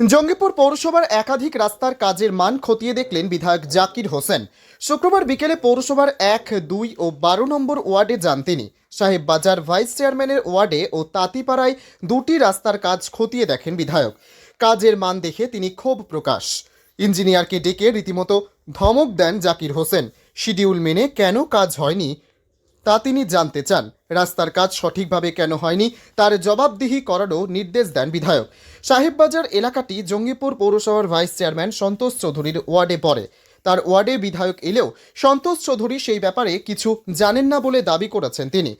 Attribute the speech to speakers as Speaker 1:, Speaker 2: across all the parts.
Speaker 1: জঙ্গিপুর পৌরসভার একাধিক রাস্তার কাজের মান খতিয়ে দেখলেন বিধায়ক জাকির হোসেন। শুক্রবার বিকেলে পৌরসভার এক, দুই ও বারো নম্বর ওয়ার্ডে যান তিনি। সাহেব বাজার ভাইস চেয়ারম্যানের ওয়ার্ডে ও তাঁতিপাড়ায় দুটি রাস্তার কাজ খতিয়ে দেখেন বিধায়ক। কাজের মান দেখে তিনি ক্ষোভ প্রকাশ। ইঞ্জিনিয়ারকে ডেকে রীতিমতো ধমক দেন জাকির হোসেন। শিডিউল মেনে কেন কাজ হয়নি তা তিনি জানতে চান। রাস্তার কাজ সঠিকভাবে কেন হয়নি, তার জবাবদিহি করারও নির্দেশ দেন বিধায়ক। সাহেববাজার এলাকাটি জঙ্গিপুর পৌরসভার ভাইস চেয়ারম্যান সন্তোষ চৌধুরীর ওয়ার্ডে পড়ে। তার ওয়ার্ডে বিধায়ক এলেও সন্তোষ চৌধুরী সেই ব্যাপারে কিছু জানেন না বলে দাবি করেছেন তিনি।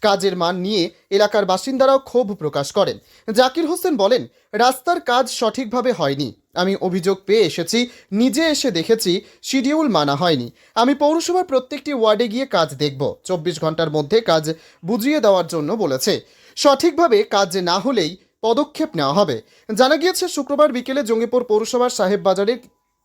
Speaker 1: কাজের মান নিয়ে এলাকার বাসিন্দারাও ক্ষোভ প্রকাশ করেন। জাকির হোসেন বলেন, রাস্তার কাজ সঠিকভাবে হয়নি। আমি অভিযোগ পেয়ে এসেছি, নিজে এসে দেখেছি, শিডিউল মানা হয়নি। আমি পৌরসভার প্রত্যেকটি ওয়ার্ডে গিয়ে কাজ দেখব। চব্বিশ ঘণ্টার মধ্যে কাজ বুঝিয়ে দেওয়ার জন্য বলেছে। সঠিকভাবে কাজ না হলেই পদক্ষেপ নেওয়া হবে। জানা গিয়েছে, শুক্রবার বিকেলে জঙ্গিপুর পৌরসভার সাহেব বাজারের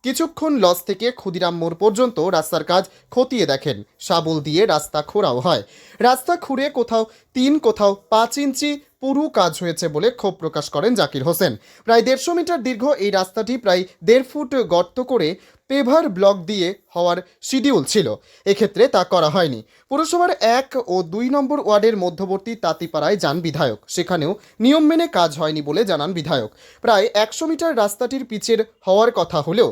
Speaker 1: কিছুক্ষণ লস থেকে ক্ষুদিরাম মোড় পর্যন্ত রাস্তার কাজ খতিয়ে দেখেন। শাবল দিয়ে রাস্তা খোঁড়াও হয়। রাস্তা খুঁড়ে কোথাও তিন, কোথাও পাঁচ ইঞ্চি পুরু কাজ হয়েছে বলে ক্ষোভ প্রকাশ করেন জাকির হোসেন। প্রায় দেড়শো মিটার দীর্ঘ এই রাস্তাটি প্রায় দেড় ফুট গর্ত করে পেভার ব্লক দিয়ে হওয়ার শিডিউল ছিল। এক্ষেত্রে তা করা হয়নি। পুরসভার এক ও দুই নম্বর ওয়ার্ডের মধ্যবর্তী তাঁতিপাড়ায় যান বিধায়ক। সেখানেও নিয়ম মেনে কাজ হয়নি বলে জানান বিধায়ক। প্রায় একশো মিটার রাস্তাটির পিচের হওয়ার কথা হলেও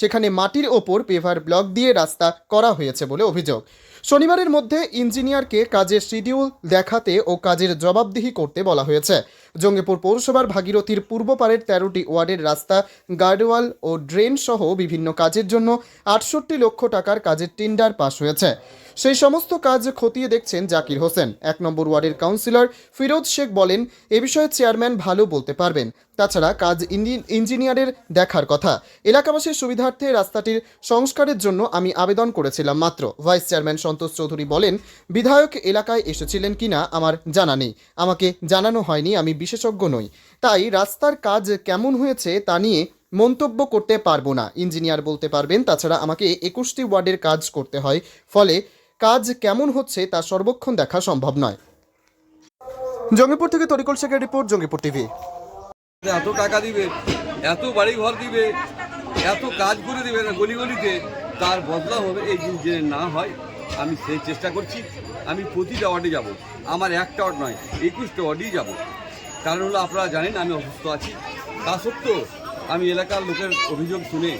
Speaker 1: সেখানে মাটির ওপর পেভার ব্লক দিয়ে রাস্তা করা হয়েছে বলে অভিযোগ। শনিবারের মধ্যে ইঞ্জিনিয়ারকে কাজের শিডিউল দেখাতে ও কাজের জবাবদিহি করতে বলা হয়েছে। জঙ্গিপুর পৌরসভার ভাগীরথীর পূর্ব পারের তেরোটি ওয়ার্ডের রাস্তা, গার্ডওয়াল ও ড্রেন সহ বিভিন্ন কাজের জন্য আটষট্টি লক্ষ টাকার কাজের টেন্ডার পাশ হয়েছে। সেই সমস্ত কাজ খতিয়ে দেখছেন জাকির হোসেন। এক নম্বর ওয়ার্ডের কাউন্সিলর ফিরোজ শেখ বলেন, এ বিষয়ে চেয়ারম্যান ভালো বলতে পারবেন। তাছাড়া কাজ ইঞ্জি- ইঞ্জিনিয়ারের দেখার কথা। এলাকাবাসীর সুবিধার্থে রাস্তাটির সংস্কারের জন্য আমি আবেদন করেছিলাম মাত্র। ভাইস চেয়ারম্যান সন্তোষ চৌধুরী বলেন, বিধায়ক এলাকায় এসেছিলেন কিনা আমার জানা নেই। আমাকে জানানো হয়নি, আমি বিশেষজ্ঞ নই। তাই রাস্তার কাজ কেমন হয়েছে তা নিয়ে মন্তব্য করতে পারব না। ইঞ্জিনিয়ার বলতে পারবেন, তাছাড়া আমাকে একুশটি ওয়ার্ডের কাজ করতে হয়। ফলে কাজ কেমন হচ্ছে তা সর্বক্ষণ দেখা সম্ভব নয়। জঙ্গিপুর থেকে তরিকুল শেখের রিপোর্ট, জঙ্গিপুর টিভি।
Speaker 2: এত টাকা দিবে, এত বাড়ি ঘর দিবে, এত কাজ করে দেবে না গলি গলিতে তার বদলা হবে এই জিনিস যে না হয়। আমি সেই চেষ্টা করছি, আমি প্রতিটা ওয়ার্ডে যাব। আমার একটা ওয়ার্ড নয়, একুশটা ওয়ার্ডেই যাব। কারণ হলো আপনারা জানেন, আমি অসুস্থ আছি। তা সত্ত্বেও আমি এলাকার লোকের অভিযোগ শুনে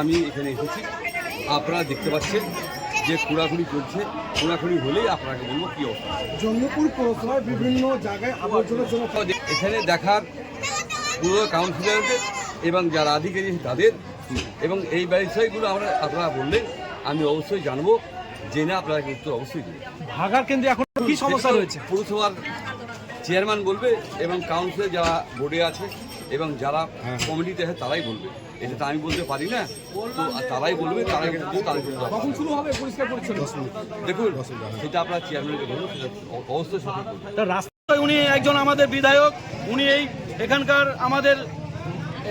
Speaker 2: আমি এখানে এসেছি। আপনারা দেখতে পাচ্ছেন যে খোঁড়াখুড়ি করছে খোঁড়াখুড়ি হলেই আপনাকে বলব কী অবস্থা।
Speaker 3: জঙ্গিপুর পৌরসভায় বিভিন্ন জায়গায় আবর্জনার জন্য
Speaker 2: এখানে দেখার পুরো কাউন্সিলরদের এবং যারা আধিকারিক তাদের এবং এই বিষয়গুলো আমরা আপনারা বললে আমি অবশ্যই জানব জেনে আপনারা কিন্তু অবশ্যই দেবেন
Speaker 3: ভাগার কেন্দ্রে এখন কি সমস্যা রয়েছে?
Speaker 2: পৌরসভার চেয়ারম্যান বলবে এবং কাউন্সিলর যারা বোর্ডে আছে এবং যারা কমিটিতে আছে তারাই বলবে। এটা তো আমি বলতে পারি না। তো তারাই বলবে তারাই কিন্তু তারাই
Speaker 3: কখন শুরু হবে পরিষ্কার পরিচ্ছন্ন?
Speaker 2: দেখুন সেটা আপনার চেয়ারম্যানকে বলুন সেটা অবশ্যই সঠিক বলবে।
Speaker 4: উনি একজন আমাদের বিধায়ক উনি এই এখানকার আমাদের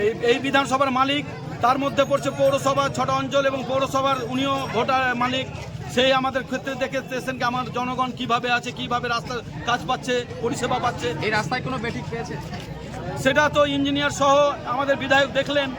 Speaker 4: এই এই বিধানসভার মালিক তার মধ্যে পড়ছে পৌরসভা ছটা অঞ্চল এবং পৌরসভার উনিও ভোটার মালিক। সেই আমাদের ক্ষেত্রে দেখে স্টেশনকে আমার জনগণ কীভাবে আছে কীভাবে রাস্তার কাজ পাচ্ছে পরিষেবা পাচ্ছে।
Speaker 5: এই রাস্তায় কোনো বেঠিক পেয়েছে?
Speaker 4: সেটা তো ইঞ্জিনিয়ার সহ আমাদের বিধায়ক দেখলেন।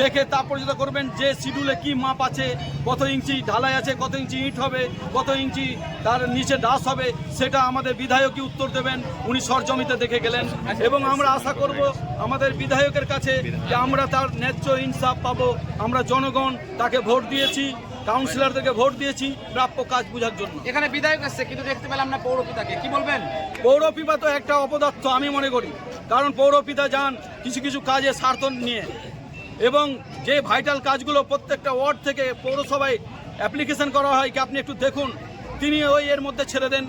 Speaker 4: দেখে তারপর যেটা করবেন যে শিডিউলে কি মাপ আছে কত ইঞ্চি ঢালাই আছে কত ইঞ্চি ইট হবে কত ইঞ্চি তার নিচে ডাস হবে সেটা আমাদের বিধায়কই উত্তর দেবেন। উনি সরজমিতে দেখে গেলেন। এবং আমরা আশা করব আমাদের বিধায়কের কাছে যে আমরা তার ন্যায্য ইনসাফ পাবো। আমরা জনগণ তাকে ভোট দিয়েছি কাউন্সিলরদেরকে ভোট দিয়েছি প্রাপ্য কাজ বোঝার জন্য।
Speaker 5: এখানে বিধায়ক আসছে কিন্তু দেখতে পেলাম না পৌরপিতাকে কি বলবেন?
Speaker 4: পৌরপিতা তো একটা অপদার্থ আমি মনে করি। কারণ পৌরপিতা যান কিছু কিছু কাজে স্বার্থ নিয়ে। এবং যে ভাইটাল কাজগুলো প্রত্যেকটা ওয়ার্ড থেকে পৌরসভায় অ্যাপ্লিকেশন করা হয়, কি আপনি একটু দেখুন। তিনি ওই এর মধ্যে ছেড়ে দেন।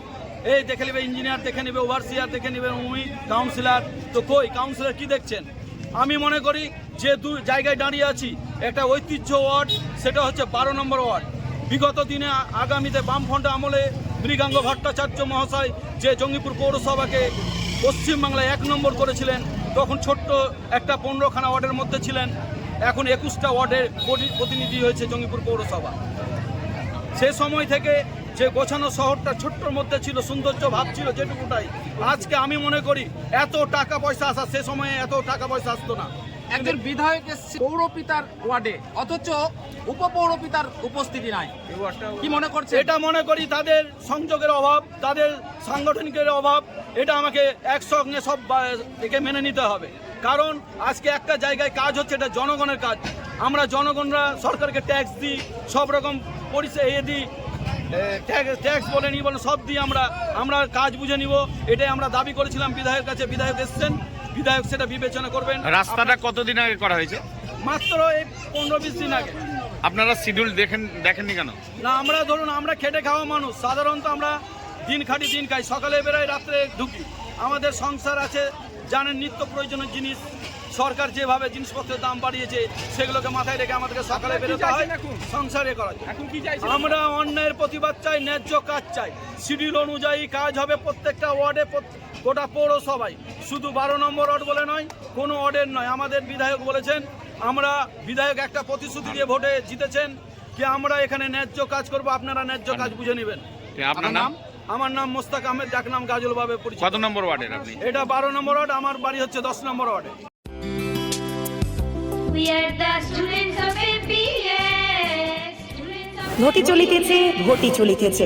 Speaker 4: এই দেখে নেবে ইঞ্জিনিয়ার দেখে নেবে ওভারসিয়ার দেখে নেবে উমি কাউন্সিলর তো কই কাউন্সিলর কি দেখছেন? আমি মনে করি যে দু জায়গায় দাঁড়িয়ে আছি, একটা ঐতিহ্য ওয়ার্ড, সেটা হচ্ছে বারো নম্বর ওয়ার্ড। বিগত দিনে আগামীতে বামফ্রন্ট আমলে মৃগাঙ্গ ভট্টাচার্য মহাশয় যে জঙ্গিপুর পৌরসভাকে পশ্চিমবাংলায় এক নম্বর করেছিলেন, তখন ছোট্ট একটা পনেরোখানা ওয়ার্ডের মধ্যে ছিলেন। এখন একুশটা ওয়ার্ডের প্রতি- প্রতিনিধি হয়েছে জঙ্গিপুর পৌরসভা। সে সময় থেকে যে গোছানো শহরটা ছোট্টর মধ্যে ছিল, সৌন্দর্য ভাব ছিল যেটুকুটাই, আজকে আমি মনে করি এত টাকা পয়সা আসা সে সময়ে এত টাকা পয়সা আসতো না।
Speaker 5: একজন বিধায়ক এসছে পৌরপিতার ওয়ার্ডে, অথচ উপপৌরপিতার উপস্থিতি নাই। কি মনে করছে
Speaker 4: এটা মনে করি তাদের সংযোগের অভাব, তাদের সাংগঠনিকের অভাব, এটা আমাকে একসঙ্গে সব একে মেনে নিতে হবে। কারণ আজকে একটা জায়গায় কাজ হচ্ছে, এটা জনগণের কাজ। আমরা জনগণরা সরকারকে ট্যাক্স দিই, সব রকম পরিষেবা এ দিই ট্যাক্স বলে নিই বলে সব দিই আমরা। আমরা কাজ বুঝে নিব, এটাই আমরা দাবি করেছিলাম বিধায়কের কাছে, বিধায়ক এসছেন। বিধায়ক সেটা বিবেচনা করবেন।
Speaker 6: রাস্তাটা কতদিন আগে করা হয়েছে?
Speaker 4: মাত্র এই পনেরো বিশ দিন আগে।
Speaker 6: আপনারা শিডিউল দেখেন দেখেননি কেন?
Speaker 4: না আমরা ধরুন আমরা খেটে খাওয়া মানুষ সাধারণত আমরা দিন খাটি দিন খাই সকালে বেরোই রাত্রে ঢুকি। আমাদের সংসার আছে জানেন নিত্য প্রয়োজনীয় জিনিস সরকার যেভাবে জিনিসপত্রের দাম বাড়িয়েছে সেগুলোকে মাথায় রেখে আমাদেরকে সকালে বেরোতে হয় সংসারে করা আমরা অন্যায়ের প্রতিবাদ চাই ন্যায্য কাজ চাই। শিডিউল অনুযায়ী কাজ হবে প্রত্যেকটা ওয়ার্ডে গোটা পৌরসভায়। শুধু বারো নম্বর ওয়ার্ড বলে নয় কোনো ওয়ার্ডের নয় আমাদের বিধায়ক বলেছেন আমরা বিধায়ক একটা প্রতিশ্রুতি দিয়ে ভোটে জিতেছেন যে আমরা এখানে ন্যায্য কাজ করব আপনারা ন্যায্য কাজ বুঝে নেবেন।
Speaker 6: আপনার নাম?
Speaker 4: আমার নাম মোস্তাক আহমেদ ডাক নাম গাজল ভাবে পরিচিত।
Speaker 6: কত নম্বর ওয়ার্ডের আপনি?
Speaker 4: এটা বারো নম্বর ওয়ার্ড আমার বাড়ি হচ্ছে দশ নম্বর ওয়ার্ডে।
Speaker 7: ঘটি চলিতেছে ঘটি চলিতেছে.